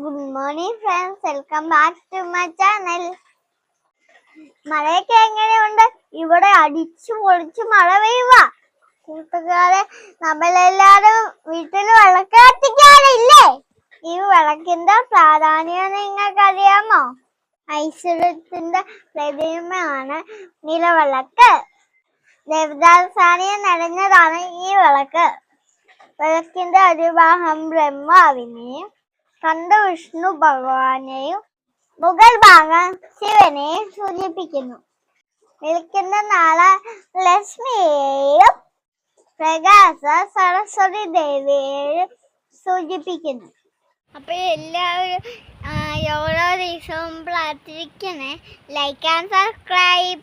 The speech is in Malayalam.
Morning friends welcome back to my channel മഴയൊക്കെ എങ്ങനെയുണ്ട്? ഇവിടെ അടിച്ചു പൊളിച്ച് മഴ പെയ്യുക കൂട്ടുകാരെ നമ്മളെല്ലാരും വീട്ടിൽ വിളക്ക് കത്തിക്കാറില്ലേ? ഈ വിളക്കിന്റെ പ്രാധാന്യം നിങ്ങൾക്ക് അറിയാമോ ഐശ്വര്യത്തിന്റെ പ്രതിമയാണ് നിലവിളക്ക്. ദേവദാസാനിയെ നിറഞ്ഞതാണ് ഈ വിളക്ക്. വിളക്കിന്റെ അടിഭാഗം ബ്രഹ്മാവിനെയും കണ്ട വിഷ്ണു ഭഗവാനെയും മുഗൾ ഭാഗം ശിവനെയും സൂചിപ്പിക്കുന്നു. വിളിക്കുന്ന നാളെ ലക്ഷ്മിയെയും പ്രകാശ സരസ്വതി ദേവിയെയും സൂചിപ്പിക്കുന്നു. അപ്പൊ എല്ലാവരും ഓരോ ദിവസവും പ്രാർത്ഥിക്കണേ ലൈക്ക് ആൻഡ് സബ്സ്ക്രൈബ്